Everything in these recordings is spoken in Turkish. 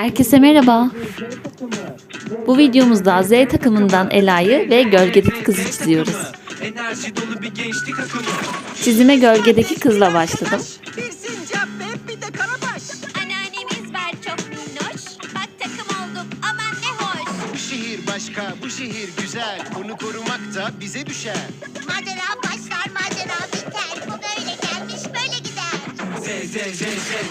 Herkese merhaba. Bu videomuzda Z takımından Ela'yı ve gölgedeki kızı çiziyoruz. Enerji dolu bir gençlik akımı. Çizime gölgedeki kızla başladım. Bir sincap ve bir de karabaş. Anneannemiz var çok minnoş. Bak takım olduk aman ne hoş. Bu şehir başka, bu şehir güzel. Onu korumak da bize düşer. Macera başlar macera biter. Bu böyle gelmiş böyle gider. Z Z Z Z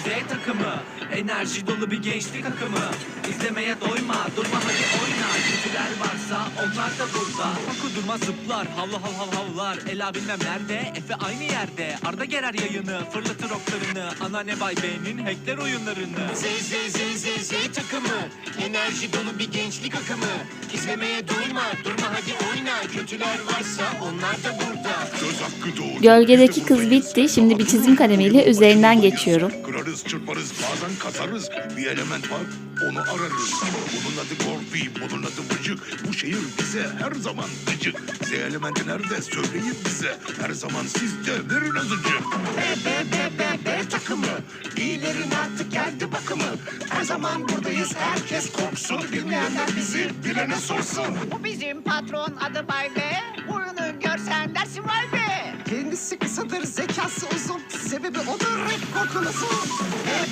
Z takımı. Enerji dolu bir gençlik akımı. İzlemeye doyma, durma hadi oyna. Kötüler varsa onlar da burada. Hakkı durma zıplar, havlu hav hav havlar. Ela bilmem nerede, Efe aynı yerde. Arda gerer yayını, fırlatır oklarını. Anneanne Bay B'nin hackler oyunlarını. Z Z Z Z Z takımı. Enerji dolu bir gençlik akımı. İzlemeye doyma, durma hadi oyna. Kötüler varsa onlar da burada. Söz hakkı doğdu. Gölgedeki kız bitti. Şimdi bir çizim kalemiyle üzerinden geçiyorum. Kırarız, çırparız, bazen kasarız. Bir element var, onu ararız. Bunun adı Gorfi, bunun adı Bıcık. Bu şehir bize her zaman gıcık. Z elementi nerede söyleyin bize. Her zaman siz de verin azıcık. B B B B B takımı. İyilerin artık geldi bakımı. Her zaman buradayız, herkes korksun. Bilmeyenler bizi bilene sorsun. Bu bizim patron adı Bay B. Oyunu görsen dersin vay be. Kendisi kısadır, zekası uzun. Sebebi odur hep korkunuzu.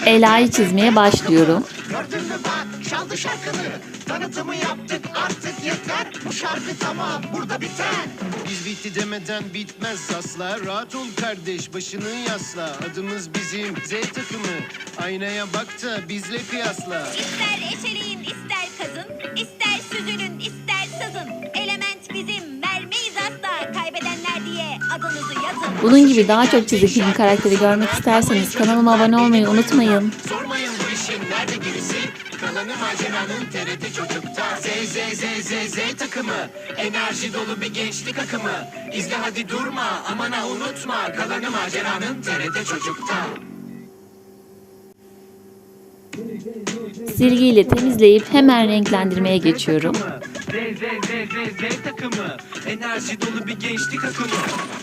Ela'yı çizmeye başlıyorum. Gördün mü bak, çaldı şarkını. Tanıtımı yaptık artık yeter. Bu şarkı tamam, burada biter. Biz bitti demeden bitmez asla. Rahat ol kardeş, başını yasla. Adımız bizim Z takımı. Aynaya bak da bizle kıyasla. İster eşeleyin ister kazın. ister süzülün ister sazın. Bunun gibi daha çok çizgi film karakteri görmek isterseniz kanalıma abone olmayı unutmayın. Sormayın bu işin nerede gerisi. Kalanı maceranın TRT çocukta. Z Z Z Z Z takımı. Enerji dolu bir gençlik akımı. İzle hadi durma, aman ha unutma. Kalanı maceranın TRT çocukta. Silgiyle temizleyip hemen renklendirmeye geçiyorum. Z Z Z Z Z takımı. Enerji dolu bir gençlik akımı.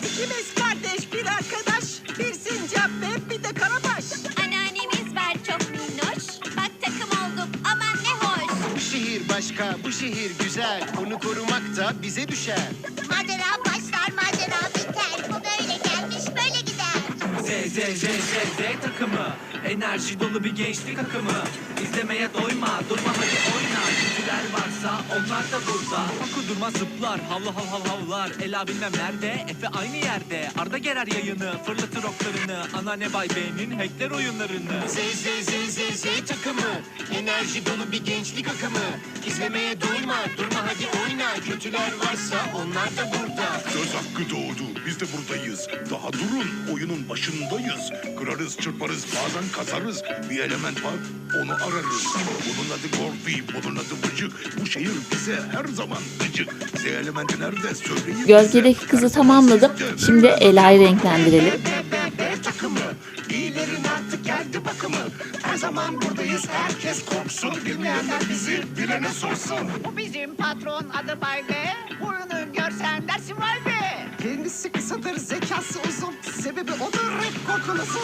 İkimiz kardeş, bir arkadaş. Bir sincap ve bir de karabaş. Anneannemiz var çok minnoş. Bak takım olduk aman ne hoş. Bu şehir başka, bu şehir güzel. Onu korumak da bize düşer. Macera başlar macera biter. Bu böyle gelmiş böyle gider. Z Z Z Z Z takımı. Enerji dolu bir gençlik akımı. İzlemeye doyma, durma hadi oyna. Kötüler onlar da burada. Hakkı durma zıplar, havlu hav hav havlar. Ela bilmem nerede, Efe aynı yerde. Arda gerer yayını, fırlatır oklarını. Anneanne Bay B'nin hackler oyunlarını. Z Z Z Z Z takımı. Enerji dolu bir gençlik akımı. İzlemeye doyma, durma hadi oyna. Kötüler varsa onlar da burada. Söz hakkı doğdu. De buradayız. Daha durun, oyunun başındayız. Kırarız, çırparız, bazen kasarız. Bir element var, onu ararız. Bunun adı Gorfi, bunun adı Bıcık. Bu şehir bize her zaman gıcık. Z elementi nerede söyleyin bize. Gölgedeki kızı tamamladım. Şimdi Ela'yı renklendirelim. Takımı. İyilerin artık geldi bakımı. Her zaman buradayız, herkes korksun. Bilmeyenler bizi bilene sorsun. Bu bizim patron adı Bay B. Oyunu görsen dersin vay be. Kendisi kısadır, zekası uzun. Sebebi odur hep korkunuzu.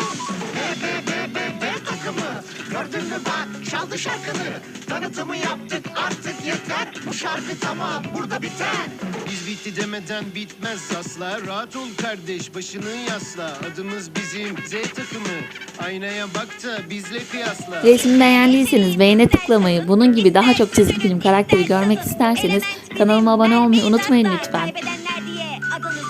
B B B B B takımı. Gördün mü bak, çaldı şarkını. Tanıtımı yaptık artık yeter. Bu şarkı tamam, burada biter. Biz bitti demeden bitmez asla. Rahat ol kardeş, başını yasla. Adımız bizim Z takımı. Aynaya bak da bizle kıyasla. Resmi beğendiyseniz beğene tıklamayı, bunun gibi daha çok çizgi film karakteri görmek isterseniz kanalıma abone olmayı unutmayın lütfen. Kaybedenler diye adınızı